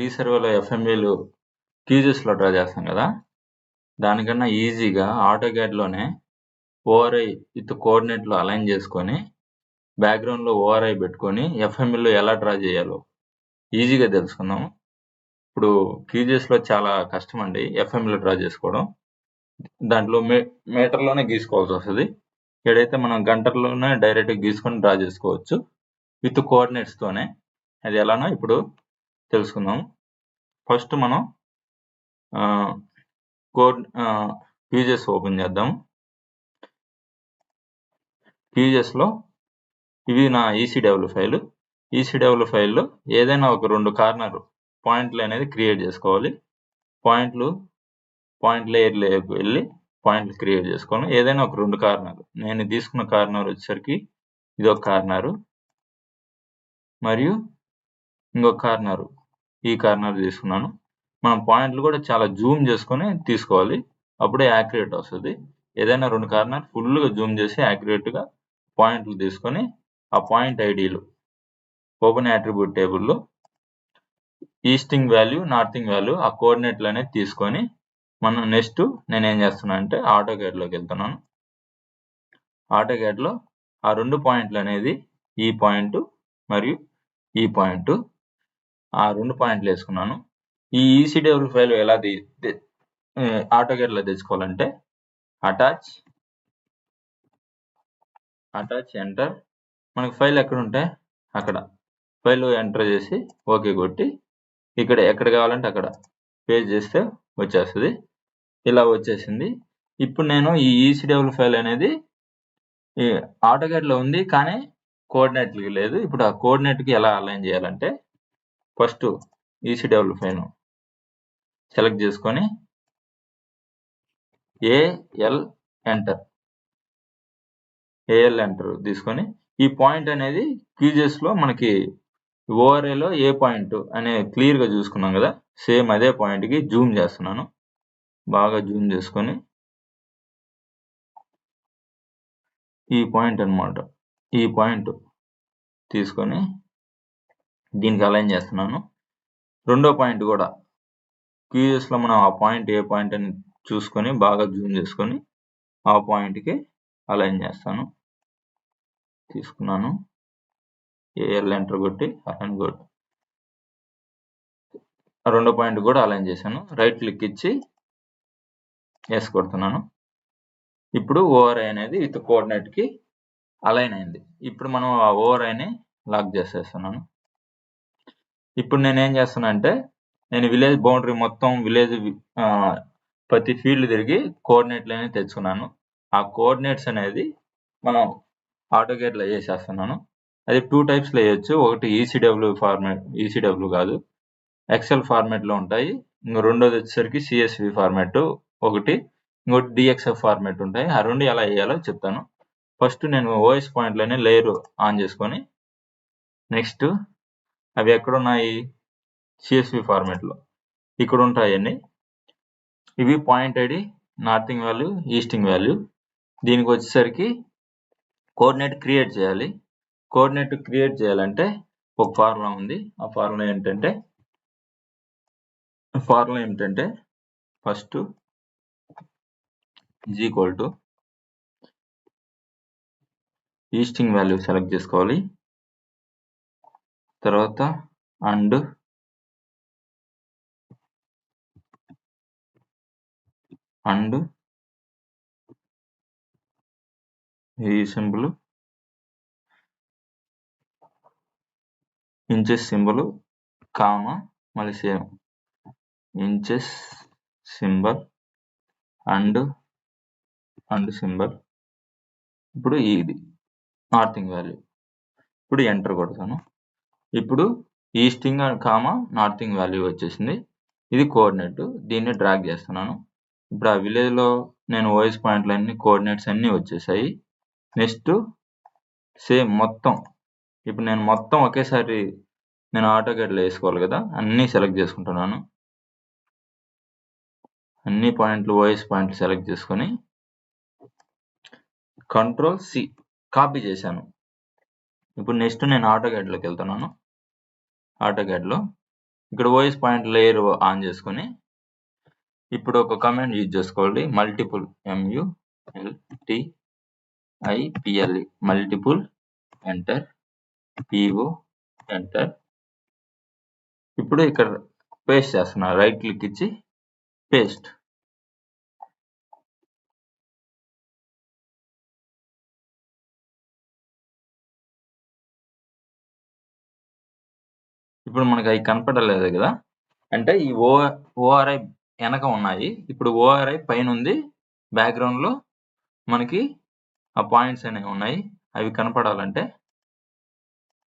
రీసర్వేలో ఎఫ్ఎంఏలు క్యూజెస్లో draw చేస్తాం కదా? దానికన్నా ఈజీగా ఆటోగ్యాడ్లోనే ఓఆర్ఐ విత్ కోఆర్డినేట్లో అలైన్ చేసుకొని బ్యాక్గ్రౌండ్లో ఓఆర్ఐ పెట్టుకొని ఎఫ్ఎంఏలో ఎలా డ్రా చేయాలో ఈజీగా తెలుసుకుందాం ఇప్పుడు క్యూజెస్లో చాలా కష్టం అండి ఎఫ్ఎంఏలో డ్రా చేసుకోవడం. దాంట్లో మే మీటర్లోనే గీసుకోవాల్సి వస్తుంది. ఇక్కడైతే మనం గంటల్లోనే డైరెక్ట్గా గీసుకొని డ్రా చేసుకోవచ్చు. విత్ కోఆర్డినేట్స్తోనే అది ఎలానో ఇప్పుడు తెలుసుకుందాం ఫస్ట్ మనం కోడ్ క్యూజెస్ ఓపెన్ చేద్దాం. క్యూజెస్లో ఇవి నా ఈసీడబ్ల్యూ ఫైల్. ఈసీడబ్ల్యూ ఫైల్లో ఏదైనా ఒక రెండు కార్నర్ పాయింట్లు అనేది క్రియేట్ చేసుకోవాలి. పాయింట్లు పాయింట్ లేయర్ లేయర్కి వెళ్ళి పాయింట్లు క్రియేట్ చేసుకోవాలి. ఏదైనా ఒక రెండు కార్నర్. నేను తీసుకున్న కార్నర్ వచ్చేసరికి ఇది ఒక కార్నరు. మరియు ఇంకొక కార్నర్. ఈ కార్నర్ తీసుకున్నాను మనం పాయింట్లు కూడా చాలా జూమ్ చేసుకొని తీసుకోవాలి. అప్పుడే యాక్యురేట్ వస్తుంది. ఏదైనా రెండు కార్నర్ ఫుల్గా జూమ్ చేసి యాక్యురేట్గా పాయింట్లు తీసుకొని ఆ పాయింట్ ఐడీలు ఓపెన్ యాట్రిబ్యూట్ టేబుల్లో ఈస్టింగ్ వాల్యూ నార్థింగ్ వాల్యూ ఆ కోఆర్డినేట్లు అనేది తీసుకొని మనం నెక్స్ట్ నేను ఏం చేస్తున్నా అంటే ఆటో గైడ్లోకి వెళ్తున్నాను. ఆటో గైడ్లో ఆ రెండు పాయింట్లు అనేది ఈ పాయింట్ మరియు ఈ పాయింట్ ఆ రెండు పాయింట్లు వేసుకున్నాను. ఈ ఈసీడబ్ల్యూ ఫైల్ ఎలా ఆటో లో తెచ్చుకోవాలంటే అటాచ్ అటాచ్ ఎంటర్ మనకి ఫైల్ ఎక్కడ ఉంటే అక్కడ. ఫైల్ ఎంటర్ చేసి ఓకే కొట్టి ఇక్కడ ఎక్కడ కావాలంటే అక్కడ పేజ్ చేస్తే వచ్చేస్తుంది. ఇలా వచ్చేసింది. ఇప్పుడు నేను ఈ ఈసీడబ్ల్యూ ఫైల్ అనేది ఆటోగేట్లో ఉంది కానీ కోఆర్డినేట్లకి లేదు. ఇప్పుడు ఆ కోఆర్డినేట్కి ఎలా అలైన్ చేయాలంటే ఫస్ట్ ఈసీడబ్ల్యూ ఫైల్ సెలెక్ట్ చేసుకొని ఏఎల్ ఎంటర్ ఏఎల్ ఎంటర్ తీసుకొని ఈ పాయింట్ అనేది క్యూజెస్లో మనకి ఓఆర్ఏలో ఏ పాయింట్ అనే క్లియర్గా చూసుకున్నాం కదా? సేమ్ అదే పాయింట్కి జూమ్ చేస్తున్నాను. బాగా జూమ్ చేసుకొని ఈ పాయింట్ అనమాట ఈ పాయింట్ తీసుకొని దీనికి అలైన్ చేస్తున్నాను. రెండో పాయింట్ కూడా క్యూఎస్లో మనం ఆ పాయింట్ ఏ పాయింట్ అని చూసుకొని బాగా జూమ్ చేసుకొని ఆ పాయింట్కి అలైన్ చేస్తాను. తీసుకున్నాను. ఏఎల్ ఎంటర్ కొట్టి అలైన్ కొట్టి రెండో పాయింట్ కూడా అలైన్ చేశాను. రైట్ క్లిక్ ఇచ్చి ఎస్ కొడుతున్నాను. ఇప్పుడు ఓఆర్ఐ అనేది విత్ కోఆర్డినేట్కి అలైన్ అయింది. ఇప్పుడు మనం ఆ ఓఆర్ఐని లాక్ చేసేస్తున్నాను. ఇప్పుడు నేను ఏం చేస్తున్నా అంటే నేను విలేజ్ బౌండరీ మొత్తం విలేజ్ ప్రతి ఫీల్డ్ తిరిగి కోఆర్డినేట్లు అనేది తెచ్చుకున్నాను. ఆ కోఆర్డినేట్స్ అనేది మనం ఆటోగేట్లో వేసేస్తున్నాను అది టూ టైప్స్లో వేయచ్చు ఒకటి ఈసీడబ్ల్యూ ఫార్మేట్ ఈసీడబ్ల్యూ కాదు. ఎక్సెల్ ఫార్మేట్లో ఉంటాయి. ఇంకో రెండోది వచ్చేసరికి సిఎస్వి ఫార్మేట్. ఒకటి ఇంకోటి డిఎక్స్ఎఫ్ ఫార్మేట్ ఉంటాయి. ఆ రెండు ఎలా వేయాలో చెప్తాను. ఫస్ట్ నేను ఓఎస్ పాయింట్లోనే లేయర్ ఆన్ చేసుకొని నెక్స్ట్ అవి ఎక్కడున్నాయి? సిఎస్వి ఫార్మాట్లో ఇక్కడ ఉంటాయండి ఇవి point ID northing value easting value దీనికి వచ్చేసరికి కోఆర్డినేట్ క్రియేట్ చేయాలి. కోఆర్డినేట్ క్రియేట్ చేయాలంటే ఒక ఫార్ములా ఉంది. ఆ ఫార్ములా ఏంటంటే ఫార్ములా ఏమిటంటే first is equal to easting value select చేసుకోవాలి. తర్వాత అండ్. అండ్. ఈ సింబల్. ఇంచెస్ సింబల్ కామ మళ్ళీ same inches symbol and and symbol. ఇప్పుడు ఇది నార్థింగ్ వాల్యూ. ఇప్పుడు ఎంటర్ కొడతాను. ఇప్పుడు ఈస్టింగ్ కామ నార్థింగ్ వాల్యూ వచ్చేసింది. ఇది కోఆర్డినేట్. దీన్ని డ్రాగ్ చేస్తున్నాను. ఇప్పుడు ఆ విలేజ్లో నేను ఓఎస్ పాయింట్లు అన్ని కోఆర్డినేట్స్ అన్నీ వచ్చేసాయి. నెక్స్ట్ సేమ్ మొత్తం. ఇప్పుడు నేను మొత్తం ఒకేసారి నేను ఆటో గైడ్లో వేసుకోవాలి కదా అన్నీ సెలెక్ట్ చేసుకుంటున్నాను. అన్ని పాయింట్లు ఓఎస్ పాయింట్లు సెలెక్ట్ చేసుకొని కంట్రోల్ సి కాపీ చేశాను. ఇప్పుడు నెక్స్ట్ నేను ఆటో గైడ్లోకి వెళ్తున్నాను. ఆటో గైడ్లో ఇక్కడ వాయిస్ పాయింట్ లేయర్ ఆన్ చేసుకొని ఇప్పుడు ఒక కమాండ్ యూజ్ చేసుకోవాలి. Multiple M U L T multiple enter PO enter ఇప్పుడు ఇక్కడ పేస్ట్ చేస్తున్నా. రైట్ క్లిక్ ఇచ్చి పేస్ట్ ఇప్పుడు మనకి అవి కనపడలేదు కదా? అంటే ఈ ఓ ఓఆర్ఐ వెనక ఉన్నాయి. ఇప్పుడు ఓఆర్ఐ పైన ఉంది బ్యాక్గ్రౌండ్లో మనకి ఆ పాయింట్స్ అనేవి ఉన్నాయి. అవి కనపడాలంటే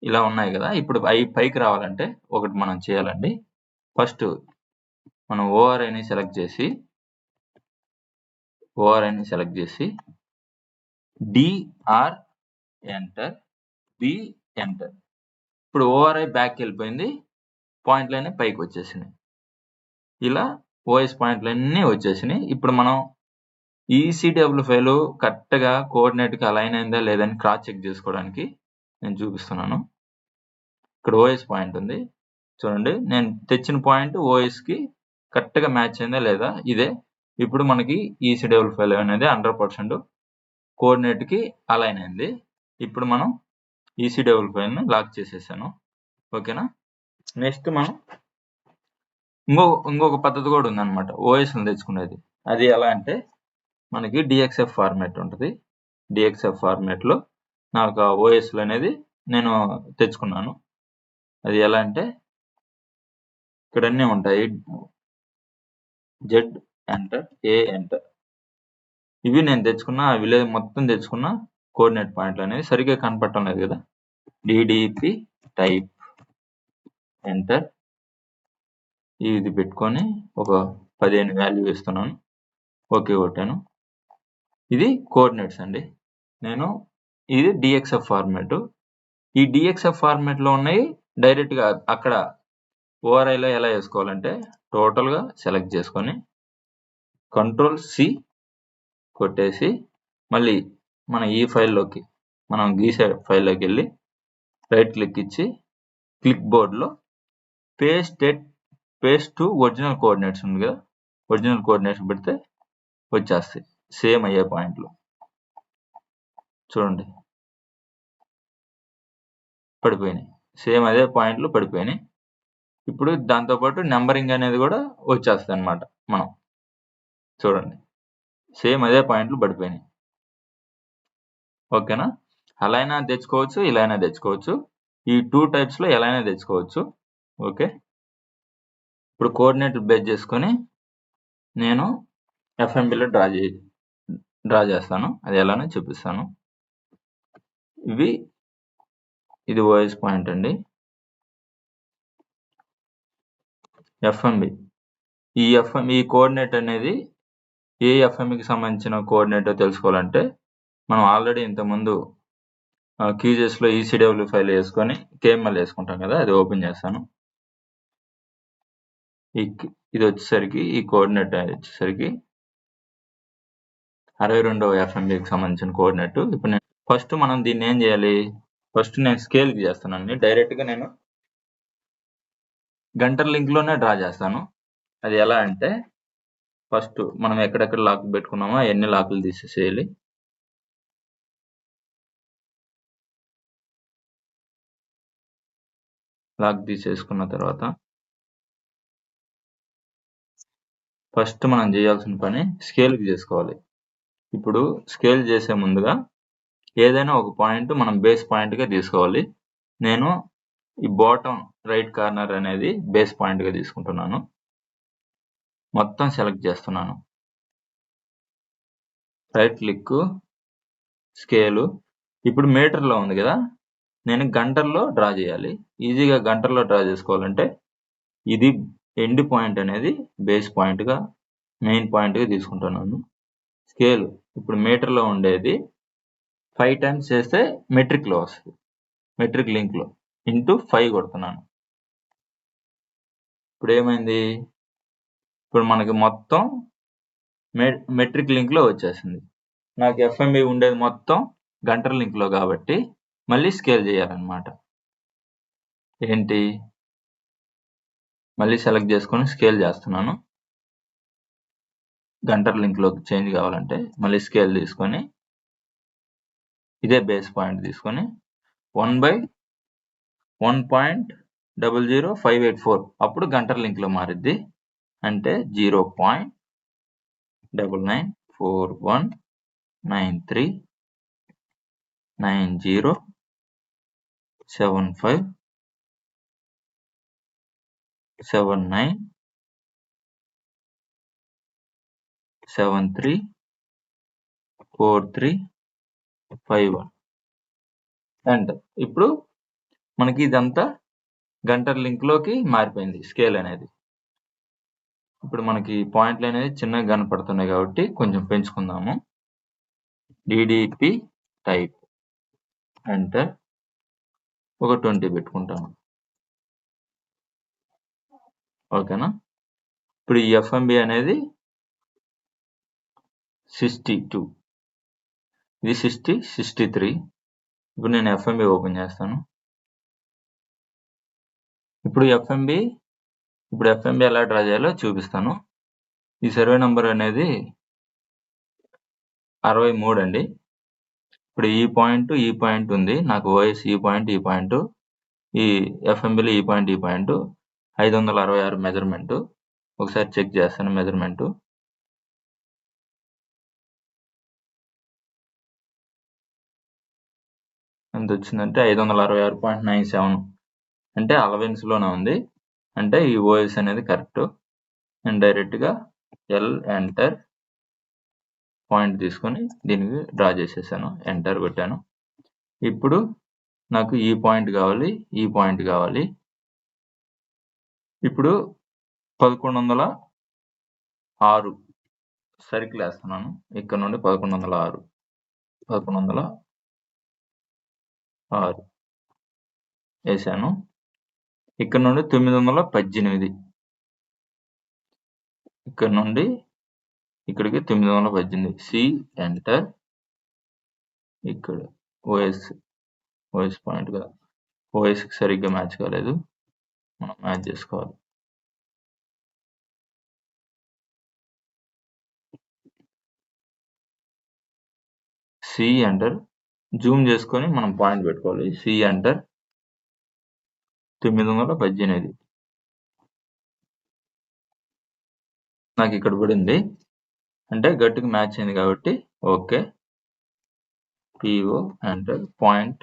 ఇలా ఉన్నాయి కదా? ఇప్పుడు అవి పైకి రావాలంటే ఒకటి మనం చేయాలండి. ఫస్ట్ మనం ఓఆర్ఐని సెలెక్ట్ చేసి ఓఆర్ఐని సెలెక్ట్ చేసి డిఆర్ ఎంటర్ బి ఎంటర్ ఇప్పుడు ఓఆర్ఐ బ్యాక్ వెళ్ళిపోయింది. పాయింట్లన్నీ పైకి వచ్చేసినాయి. ఇలా ఓఎస్ పాయింట్లన్నీ వచ్చేసినాయి. ఇప్పుడు మనం ఈసీడబ్ల్యూ ఫైల్ కరెక్ట్గా కోఆర్డినేట్కి అలైన్ అయిందా లేదని క్రాస్ చెక్ చేసుకోవడానికి నేను చూపిస్తున్నాను. ఇక్కడ ఓఎస్ పాయింట్ ఉంది. చూడండి నేను తెచ్చిన పాయింట్ ఓఎస్కి కరెక్ట్గా మ్యాచ్ అయిందా లేదా? ఇదే. ఇప్పుడు మనకి ఈసీడబ్ల్యూ ఫైల్ అనేది హండ్రెడ్ పర్సెంట్ కోఆర్డినేట్కి అలైన్ అయింది. ఇప్పుడు మనం ఈసీడబ్ల్యూ ఫైల్ని లాక్ చేసేసాను. ఓకేనా? నెక్స్ట్ మనం ఇంకో ఇంకొక పద్ధతి కూడా ఉందన్నమాట. ఓఎస్ని తెచ్చుకునేది. అది ఎలా అంటే మనకి డిఎక్స్ఎఫ్ ఫార్మాట్ ఉంటుంది. డిఎక్స్ఎఫ్ ఫార్మాట్లో నాకు ఆ ఓఎస్లు అనేది నేను తెచ్చుకున్నాను. అది ఎలా అంటే ఇక్కడ అన్నీ ఉంటాయి. Z enter A enter. ఇవి నేను తెచ్చుకున్న ఆ విలేజ్ మొత్తం తెచ్చుకున్న కోఆర్డినేట్ పాయింట్లు అనేది సరిగ్గా కనపడటం లేదు కదా. డిడిపి టైప్ ఎంటర్ ఇది పెట్టుకొని ఒక పదిహేను వాల్యూ ఇస్తున్నాను ఓకే కొట్టాను. ఇది కోఆర్డినేట్స్ అండి. నేను ఇది డిఎక్స్ఎఫ్ ఫార్మాట్ ఈ డిఎక్స్ఎఫ్ ఫార్మాట్లో ఉన్నాయి డైరెక్ట్గా అక్కడ ఓఆర్ఐలో ఎలా వేసుకోవాలంటే టోటల్గా సెలెక్ట్ చేసుకొని కంట్రోల్ సి కొట్టేసి మళ్ళీ మన ఈ ఫైల్లోకి మనం గీసే ఫైల్లోకి వెళ్ళి రైట్ క్లిక్ ఇచ్చి క్లిక్ బోర్డ్లో paste at paste to original coordinates ఉంది కదా? ఒరిజినల్ కోఆర్డినేట్స్ పెడితే వచ్చేస్తాయి. సేమ్ అయ్యే పాయింట్లు చూడండి. పడిపోయినాయి. సేమ్ అదే పాయింట్లు పడిపోయినాయి. ఇప్పుడు దాంతోపాటు నెంబరింగ్ అనేది కూడా వచ్చేస్తుంది అనమాట మనం. చూడండి. సేమ్ అదే పాయింట్లు పడిపోయినాయి. ఓకేనా అలా అయినా తెచ్చుకోవచ్చు ఇలా అయినా తెచ్చుకోవచ్చు. ఈ టూ టైప్స్లో ఎలా అయినా తెచ్చుకోవచ్చు. ఓకే? ఇప్పుడు కోఆర్డినేట్ బేస్ చేసుకొని నేను ఎఫ్ఎంబిలో డ్రా చే డ్రా చేస్తాను. అది ఎలానో చూపిస్తాను. ఇవి ఇది ఓఎస్ పాయింట్ అండి. ఎఫ్ఎంబి ఈ ఎఫ్ఎం ఈ కోఆర్డినేట్ అనేది ఏ ఎఫ్ఎంకి సంబంధించిన కోఆర్డినేటో తెలుసుకోవాలంటే మనం ఆల్రెడీ ఇంతకుముందు క్యూజెస్లో ఈసీడబ్ల్యూ ఫైల్ వేసుకొని కేఎంఎల్ వేసుకుంటాం కదా అది ఓపెన్ చేస్తాను. ఈ ఇది వచ్చేసరికి ఈ కోఆర్డినేట్ వచ్చేసరికి అరవై రెండవ ఎఫ్ఎంబికి సంబంధించిన కోఆర్డినేట్ ఇప్పుడు నేను ఫస్ట్ మనం దీన్ని ఏం చేయాలి? ఫస్ట్ నేను స్కేల్కి చేస్తానండి డైరెక్ట్గా నేను గంటల లింక్లోనే డ్రా చేస్తాను. అది ఎలా అంటే ఫస్ట్ మనం ఎక్కడెక్కడ లాక్ పెట్టుకున్నామో ఎన్ని లాకులు తీసేసేయాలి? లాక్ తీసేసుకున్న తర్వాత ఫస్ట్ మనం చేయాల్సిన పని స్కేల్కి చేసుకోవాలి. ఇప్పుడు స్కేల్ చేసే ముందుగా ఏదైనా ఒక పాయింట్ మనం బేస్ పాయింట్గా తీసుకోవాలి. నేను ఈ బాటమ్ రైట్ కార్నర్ అనేది బేస్ పాయింట్గా తీసుకుంటున్నాను. మొత్తం సెలెక్ట్ చేస్తున్నాను. Right click scale. ఇప్పుడు మీటర్లో ఉంది కదా నేను గంటల్లో డ్రా చేయాలి. ఈజీగా గంటల్లో డ్రా చేసుకోవాలంటే ఇది ఎండ్ పాయింట్ అనేది బేస్ పాయింట్గా మెయిన్ పాయింట్గా తీసుకుంటున్నాను. స్కేల్ ఇప్పుడు మీటర్లో ఉండేది ఫైవ్ టైమ్స్ చేస్తే మెట్రిక్లో వస్తుంది. మెట్రిక్ లింక్లో ఇంటూ ఫైవ్ కొడుతున్నాను. ఇప్పుడు ఏమైంది? ఇప్పుడు మనకి మొత్తం మె మెట్రిక్ లింక్లో వచ్చేసింది. నాకు ఎఫ్ఎంబి ఉండేది మొత్తం గంటల లింక్లో కాబట్టి మళ్ళీ స్కేల్ చేయాలన్నమాట. ఏంటి? మళ్ళీ సెలెక్ట్ చేసుకొని స్కేల్ చేస్తున్నాను. గంటర్ లింక్లోకి చేంజ్ కావాలంటే మళ్ళీ స్కేల్ తీసుకొని ఇదే బేస్ పాయింట్ తీసుకొని one by one point double zero five eight four అప్పుడు గంటర్ లింక్లో మారిద్ది. అంటే zero point double nine four one nine three nine zero seven five seven nine seven three four three five one. And ఇప్పుడు మనకి ఇదంతా Gunter లింక్లోకి మారిపోయింది scale అనేది. ఇప్పుడు మనకి పాయింట్లు అనేది చిన్నగా కనపడుతున్నాయి కాబట్టి కొంచెం పెంచుకుందాము. డిడిపి టైప్ ఎంటర్ ఒక ట్వంటీ పెట్టుకుంటాను. ఓకేనా? ఇప్పుడు ఈ ఎఫ్ఎంబి అనేది సిక్స్టీ టూ ఇది సిక్స్టీ సిక్స్టీ త్రీ ఇప్పుడు నేను ఎఫ్ఎంబి ఓపెన్ చేస్తాను. ఇప్పుడు ఎఫ్ఎంబి ఇప్పుడు ఎఫ్ఎంబి ఎలా డ్రా చేయాలో చూపిస్తాను. ఈ సర్వే నెంబర్ అనేది అరవై మూడు అండి. ఇప్పుడు ఈ పాయింట్ ఈ పాయింట్ ఉంది. నాకు ఓఎస్ ఈ పాయింట్ ఈ పాయింట్. ఈ ఎఫ్ఎంబిలో ఈ పాయింట్ ఈ పాయింట్. ఐదు వందల అరవై ఆరు మెజర్మెంట్. ఒకసారి చెక్ చేస్తాను మెజర్మెంట్. ఎంత వచ్చిందంటే ఐదు వందల అరవై ఆరు పాయింట్ నైన్ సెవెన్. అంటే అలవెన్స్లోనే ఉంది. అంటే ఈ ఓఎస్ అనేది కరెక్ట్. అండ్ డైరెక్ట్గా ఎల్ ఎంటర్ పాయింట్ తీసుకొని దీనికి డ్రా చేసేసాను ఎంటర్ కొట్టాను ఇప్పుడు నాకు ఈ పాయింట్ కావాలి ఈ పాయింట్ కావాలి. ఇప్పుడు పదకొండు వందల ఆరు సర్కిల్ వేస్తున్నాను ఇక్కడ నుండి పదకొండు వందల ఆరు పదకొండు వందల ఆరు వేసాను. ఇక్కడ నుండి తొమ్మిది వందల పద్దెనిమిది ఇక్కడ నుండి ఇక్కడికి తొమ్మిది వందల పద్దెనిమిది. C enter. ఇక్కడ ఓఎస్ ఓఎస్ పాయింట్ కదా. ఓఎస్కి సరిగ్గా మ్యాచ్ కాలేదు. మనం మ్యాచ్ చేసుకోవాలి. C enter. జూమ్ చేసుకొని మనం పాయింట్ పెట్టుకోవాలి. C enter. తొమ్మిది వందల పద్దెనిమిది. నాకు ఇక్కడ పడింది అంటే గట్టిగా మ్యాచ్ అయింది కాబట్టి okay. PO and point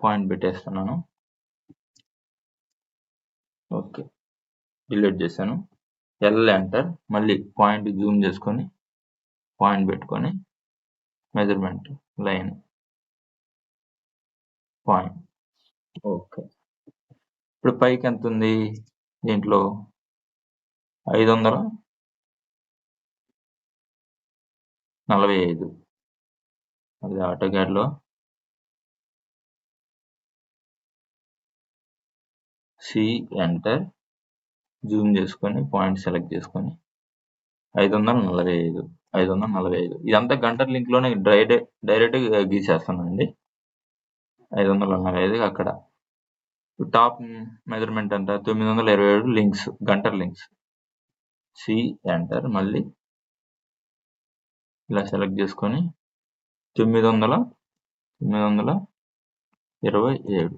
point పెట్టేస్తున్నాను. ఓకే. డిలీట్ చేశాను. ఎల్ ఎంటర్ మళ్ళీ పాయింట్ జూమ్ చేసుకొని పాయింట్ పెట్టుకొని మెజర్మెంట్ లైన్ పాయింట్ ఓకే. ఇప్పుడు పైకి ఎంత ఉంది? దీంట్లో ఐదు వందల? నలభై ఐదు. అది ఆటోగ్యాడ్లో సి ఎంటర్. జూమ్ చేసుకొని పాయింట్ సెలెక్ట్ చేసుకొని. ఐదు వందల నలభై ఐదు. ఐదు వందల నలభై ఐదు. ఇదంతా గంటర్ లింక్లోనే డైరెక్ట్ డైరెక్ట్గా గీసేస్తానండి ఐదు వందల నలభై ఐదు అక్కడ. టాప్ మెజర్మెంట్ అంట తొమ్మిది వందల ఇరవై ఏడు links Gunter links. C enter. మళ్ళీ ఇలా సెలెక్ట్ చేసుకొని తొమ్మిది వందల తొమ్మిది వందల ఇరవై ఏడు.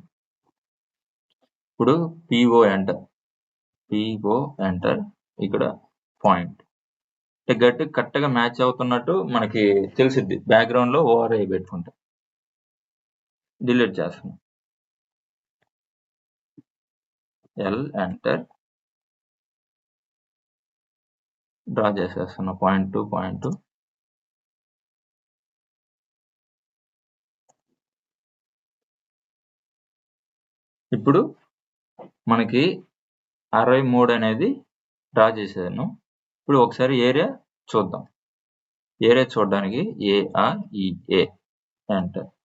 ఇప్పుడు పిఓ ఎంటర్ పిఓ ఎంటర్ ఇక్కడ పాయింట్ అంటే గట్టి కరెక్ట్గా మ్యాచ్ అవుతున్నట్టు మనకి తెలిసిద్ది. బ్యాక్గ్రౌండ్లో ఓఆర్ఐ పెట్టుకుంటా. డిలీట్ చేస్తాను ఎల్ ఎంటర్ డ్రా చేసేస్తున్నా. పాయింట్ టు పాయింట్ ఇప్పుడు మనకి అరవై మూడు అనేది డ్రా చేశాను ఇప్పుడు ఒకసారి ఏరియా చూద్దాం. ఏరియా చూడడానికి ఏఆర్ఈఏ ఎంటర్ e,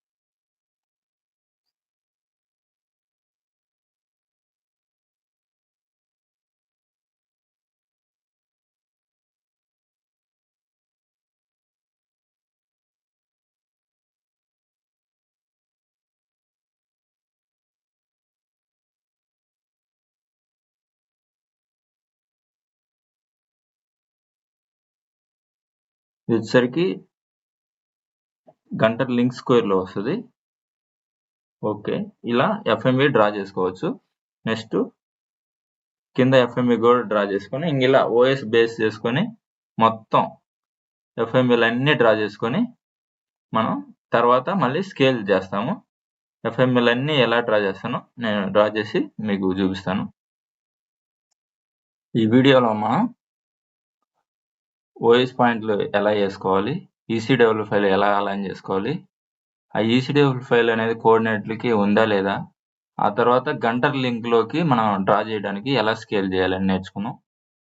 ఇది వచ్చేసరికి గంట లింక్ స్క్వేర్లో వస్తుంది. ఓకే ఇలా ఎఫ్ఎంవి డ్రా చేసుకోవచ్చు. నెక్స్ట్ కింద ఎఫ్ఎంవి కూడా డ్రా చేసుకొని ఇంక ఇలా ఓఎస్ బేస్ చేసుకొని మొత్తం ఎఫ్ఎంవీలు అన్నీ డ్రా చేసుకొని మనం తర్వాత మళ్ళీ స్కేల్ చేస్తాము. ఎఫ్ఎంఎల్ అన్నీ ఎలా డ్రా చేస్తానో నేను డ్రా చేసి మీకు చూపిస్తాను. ఈ వీడియోలో మనం ఓఎస్ పాయింట్లు ఎలా వేసుకోవాలి ఈసీడబ్ల్యూ ఫైల్ ఎలా అలైన్ చేసుకోవాలి? ఆ ఈసీడబ్ల్యూ ఫైల్ అనేది కోఆర్డినేట్లకి ఉందా లేదా? ఆ తర్వాత గంటర్ లింక్లోకి మనం డ్రా చేయడానికి ఎలా స్కేల్ చేయాలని నేర్చుకున్నాం.